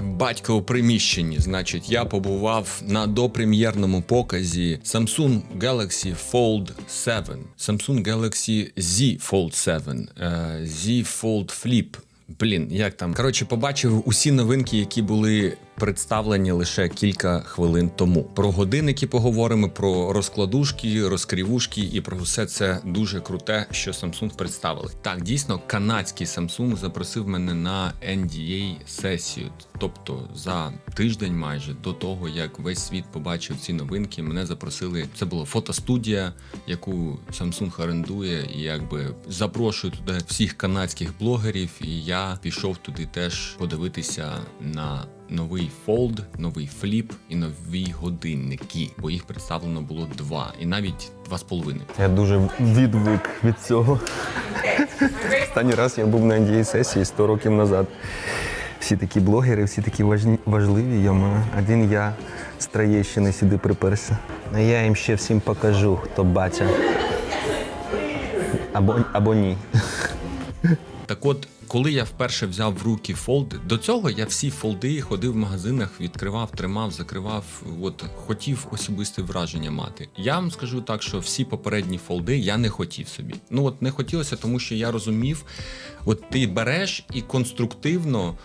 батька у приміщенні. Значить, я побував на допрем'єрному показі Samsung Galaxy Fold 7, Samsung Galaxy Z Fold 7, е, Z Fold Flip. Блін, як там? Коротше, побачив усі новинки, які були представлені лише кілька хвилин тому. Про годинники поговоримо, про розкладушки, розкрівушки і про все це дуже круте, що Samsung представили. Так, дійсно, канадський Samsung запросив мене на NDA сесію. Тобто за тиждень майже до того, як весь світ побачив ці новинки, мене запросили. Це була фотостудія, яку Samsung орендує, і якби запрошую туди всіх канадських блогерів. І я пішов туди теж подивитися на новий Fold, новий Flip і нові годинники, бо їх представлено було два, і навіть два з половиною. Я дуже відвик від цього. Останній раз я був на NDA сесії 100 років назад. Всі такі блогери, всі такі важні- важливі. Йому. Один я з Троєщини сюди приперся. А я їм ще всім покажу, хто батя. Або, або ні. Так от, коли я вперше взяв в руки фолди, до цього я всі фолди ходив в магазинах, відкривав, тримав, закривав. От хотів особисте враження мати. Я вам скажу так, що всі попередні фолди я не хотів собі. Ну от не хотілося, тому що я розумів, от ти береш і конструктивно.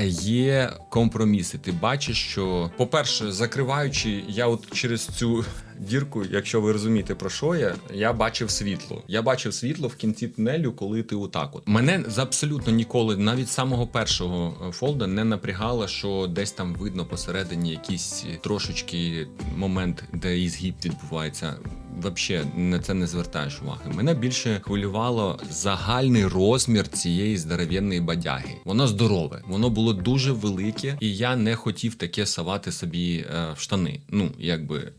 Є компроміси. Ти бачиш, що, по-перше, закриваючи, я от через цю дірку, якщо ви розумієте про що я, я бачив світло. Я бачив світло в кінці тунелю, коли ти отак. От мене абсолютно ніколи, навіть з самого першого е, фолда, не напрягало, що десь там видно посередині якийсь трошечки момент, де і згиб відбувається. Взагалі на це не звертаєш уваги. Мене більше хвилювало загальний розмір цієї здоров'яної бадяги. Воно здорове, воно було дуже велике, і я не хотів таке савати собі е, в штани. Ну, якби.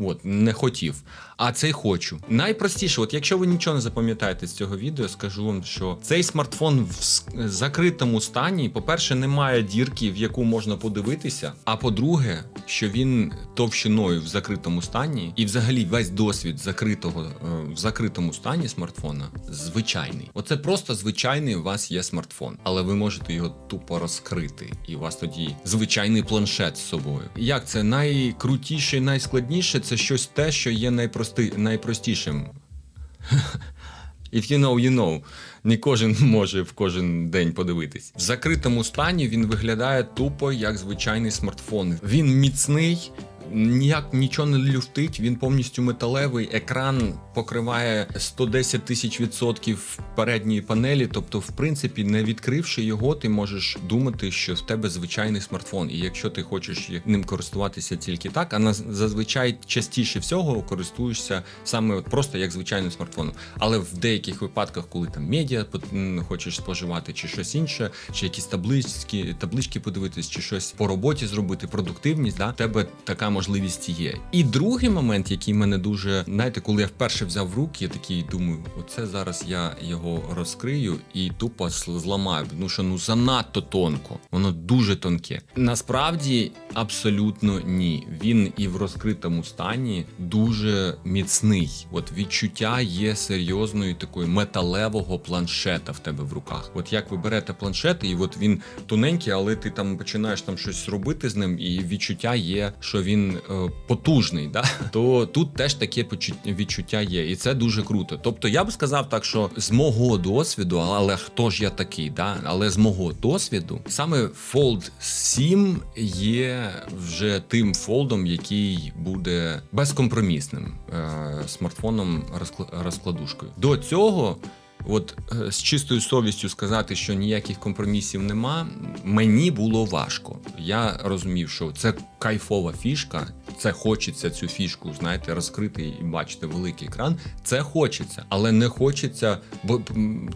От, не хотів. А цей хочу. Найпростіше, от якщо ви нічого не запам'ятаєте з цього відео, скажу вам, що цей смартфон в закритому стані, по-перше, немає дірки, в яку можна подивитися. А по-друге, що він товщиною в закритому стані, і взагалі весь досвід закритого е, в закритому стані смартфона звичайний. Оце просто звичайний у вас є смартфон, але ви можете його тупо розкрити, і у вас тоді звичайний планшет з собою. Як це найкрутіше, найскладніше це щось те, що є найпрости, найпростішим. If you know, you know. Не кожен може в кожен день подивитись. В закритому стані він виглядає тупо як звичайний смартфон. Він міцний. Ніяк нічого не люфтить, він повністю металевий. Екран покриває 110 тисяч відсотків передньої панелі. Тобто, в принципі, не відкривши його, ти можеш думати, що в тебе звичайний смартфон. І якщо ти хочеш ним користуватися тільки так, а на зазвичай частіше всього користуєшся саме просто як звичайним смартфоном. Але в деяких випадках, коли там медіа хочеш споживати, чи щось інше, чи якісь таблички, таблички подивитись, чи щось по роботі зробити, продуктивність, да, в тебе така можливість є. І другий момент, який мене дуже, знаєте, коли я вперше взяв в руки, я такий думаю, оце зараз я його розкрию і тупо зламаю. Ну що ну занадто тонко, воно дуже тонке. Насправді абсолютно ні. Він і в розкритому стані дуже міцний. От відчуття є серйозної такої металевого планшета в тебе в руках. От як ви берете планшет, і от він тоненький, але ти там починаєш там щось робити з ним, і відчуття є, що він е, потужний. Да? То тут теж таке відчуття є, і це дуже круто. Тобто я б сказав так, що з мого досвіду, але хто ж я такий, да? але з мого досвіду, саме Fold 7 є вже тим фолдом, який буде безкомпромісним е, смартфоном розкла- розкладушкою. До цього. От е, з чистою совістю сказати, що ніяких компромісів нема, мені було важко. Я розумів, що це кайфова фішка, це хочеться цю фішку, знаєте, розкрити і бачити великий екран. Це хочеться, але не хочеться, бо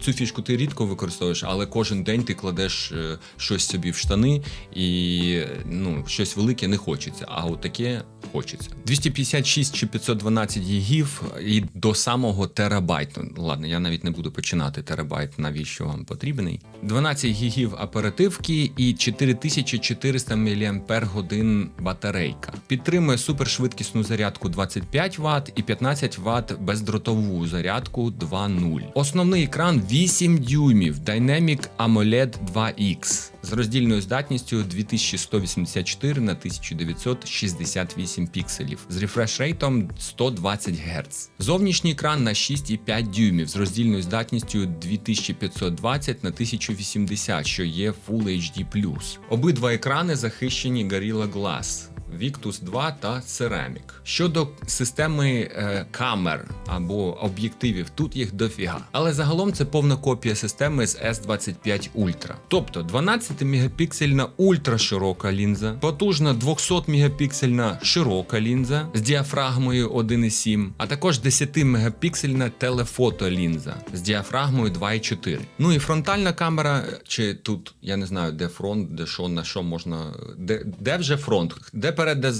цю фішку ти рідко використовуєш, але кожен день ти кладеш е, щось собі в штани, і ну щось велике не хочеться. А от таке хочеться. 256 чи 512 гігів і до самого терабайту. Ладно, я навіть не буду починати терабайт, навіщо вам потрібний. 12 гігів оперативки і 4400 мАч батарейка. Підтримує супершвидкісну зарядку 25 Вт і 15 Вт бездротову зарядку 2.0. Основний екран 8 дюймів Dynamic AMOLED 2X з роздільною здатністю 2184 на 1968 пікселів з рефреш рейтом 120 Гц. Зовнішній екран на 6,5 дюймів з роздільною здатністю 2520 на 1080, що є Full HD+. Обидва екрани захищені Gorilla Glass. Victus 2 та Ceramic. Щодо системи е, камер або об'єктивів, тут їх дофіга. Але загалом це повна копія системи з S25 Ultra. Тобто 12 мегапіксельна ультраширока лінза, потужна 200 мегапіксельна широка лінза з діафрагмою 1,7, а також 10 мегапіксельна телефотолінза з діафрагмою 2,4. Ну і фронтальна камера, чи тут я не знаю, де фронт, де що, на що можна. Де, де вже фронт? Де перед, де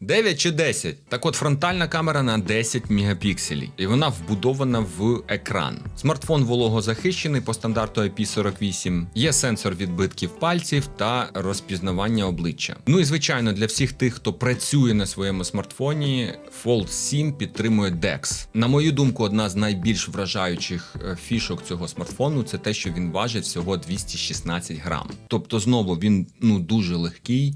9 чи 10? Так от фронтальна камера на 10 мегапікселів. І вона вбудована в екран. Смартфон вологозахищений по стандарту IP48. Є сенсор відбитків пальців та розпізнавання обличчя. Ну і звичайно, для всіх тих, хто працює на своєму смартфоні, Fold 7 підтримує DeX. На мою думку, одна з найбільш вражаючих е, фішок цього смартфону це те, що він важить всього 216 грам. Тобто, знову він ну дуже легкий.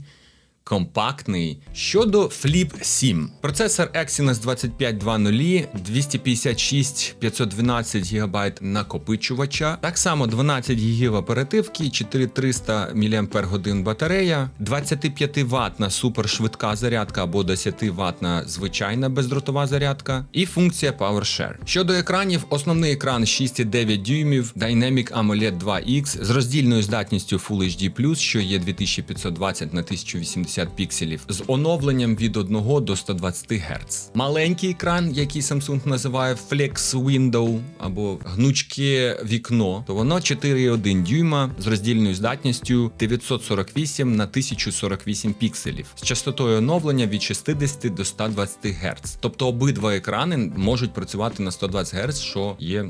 Компактний щодо Flip 7. Процесор Exynos 2520, 256 512 ГБ накопичувача, так само 12 ГБ оперативки, 4300 мАч батарея, 25 ватна супершвидка зарядка або 10 ватна звичайна бездротова зарядка і функція PowerShare. Щодо екранів, основний екран 6,9 дюймів, Dynamic AMOLED 2X з роздільною здатністю Full HD+, що є 2520 на 1080 пікселів, з оновленням від 1 до 120 Гц. Маленький екран, який Samsung називає Flex Window або гнучке вікно, то воно 4,1 дюйма з роздільною здатністю 948 на 1048 пікселів, з частотою оновлення від 60 до 120 Гц. Тобто обидва екрани можуть працювати на 120 Гц, що є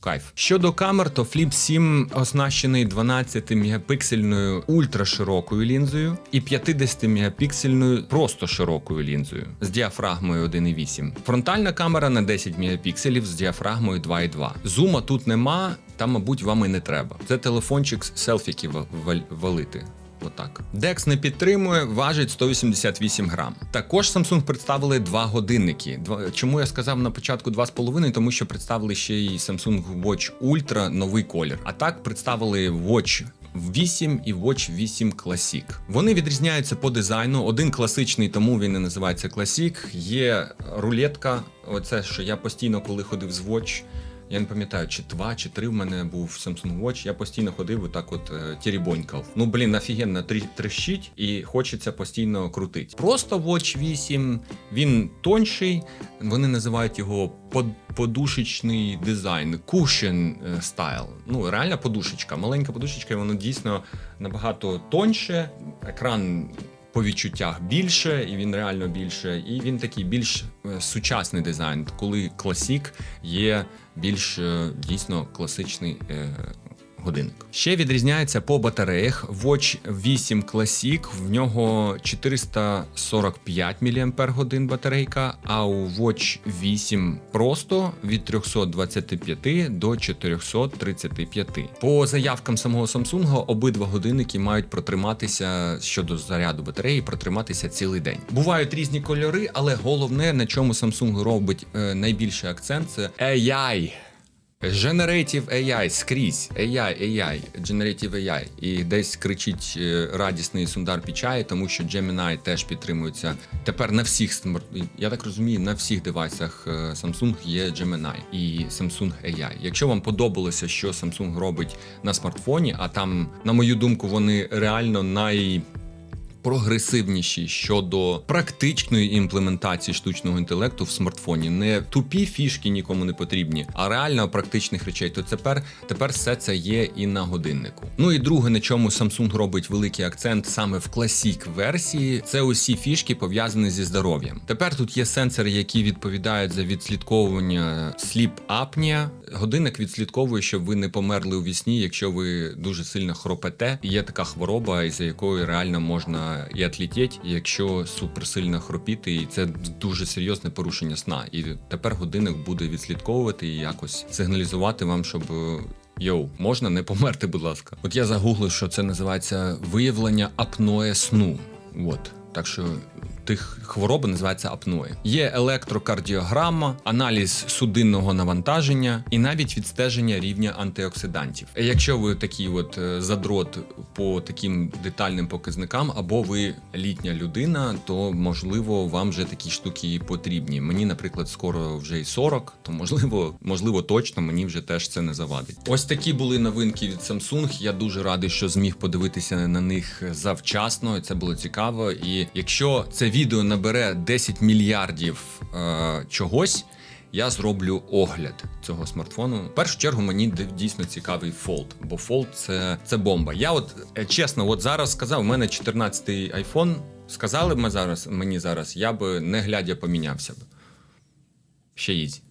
кайф. Щодо камер, то Flip 7 оснащений 12 мегапіксельною ультраширокою лінзою і 50 мегапіксельною просто широкою лінзою з діафрагмою 1,8. Фронтальна камера на 10 мегапікселів з діафрагмою 2,2. Зума тут нема, та, мабуть, вам і не треба. Це телефончик з селфіки валити. Отак. DeX не підтримує, важить 188 грам. Також Samsung представили два годинники. Чому я сказав на початку 2,5? Тому що представили ще й Samsung Watch Ultra новий колір. А так представили Watch 8 і Watch 8 Classic. Вони відрізняються по дизайну. Один класичний, тому він і називається Classic. Є рулетка. Оце що я постійно, коли ходив з Watch. Я не пам'ятаю, чи два, чи три в мене був Samsung Watch. Я постійно ходив отак от е, тірібонькав. Ну блін, офігенно трещить і хочеться постійно крутити. Просто Watch 8, він тонший. Вони називають його под, подушечний дизайн, cushion е, style. Ну, реальна подушечка, маленька подушечка, і воно дійсно набагато тоньше. Екран по відчуттях більше, і він реально більше, і він такий більш е, сучасний дизайн, коли класік є більш е, дійсно класичний. Годинник ще відрізняється по батареях. Watch 8 Classic, в нього 445 мАч батарейка, а у Watch 8 просто від 325 до 435. По заявкам самого Samsung обидва годинники мають протриматися щодо заряду батареї, протриматися цілий день. Бувають різні кольори, але головне, на чому Samsung робить е, найбільший акцент, це AI. Generative AI скрізь. AI, AI, Generative AI. І десь кричить е, радісний Сундар Пічай, тому що Gemini теж підтримується тепер на всіх смарт... Я так розумію, на всіх девайсах е, Samsung є Gemini і Samsung AI. Якщо вам подобалося, що Samsung робить на смартфоні, а там, на мою думку, вони реально най прогресивніші щодо практичної імплементації штучного інтелекту в смартфоні. Не тупі фішки нікому не потрібні, а реально практичних речей. То тепер, тепер все це є і на годиннику. Ну і друге, на чому Samsung робить великий акцент саме в класік версії, це усі фішки пов'язані зі здоров'ям. Тепер тут є сенсори, які відповідають за відслідковування сліп апнія. Годинник відслідковує, щоб ви не померли у вісні, якщо ви дуже сильно хропете. Є така хвороба, із-за якої реально можна і атлітєть, якщо суперсильно хропіти, і це дуже серйозне порушення сна. І тепер годинник буде відслідковувати і якось сигналізувати вам, щоб е, Йоу, можна не померти, будь ласка. От я загуглив, що це називається виявлення апноє сну. От. Так що тих хвороби називається апноє. Є електрокардіограма, аналіз судинного навантаження і навіть відстеження рівня антиоксидантів. Якщо ви такий от е, задрот по таким детальним показникам, або ви літня людина, то можливо вам вже такі штуки і потрібні. Мені, наприклад, скоро вже й 40, то можливо, можливо, точно мені вже теж це не завадить. Ось такі були новинки від Samsung. Я дуже радий, що зміг подивитися на них завчасно. Це було цікаво. І якщо це відео набере 10 мільярдів е, чогось. Я зроблю огляд цього смартфону. В першу чергу мені дійсно цікавий Fold, бо Fold це, це бомба. Я от е, чесно, от зараз сказав, у мене 14-й iPhone. Сказали б ми зараз, мені зараз, я би не глядя помінявся б. Ще ізі.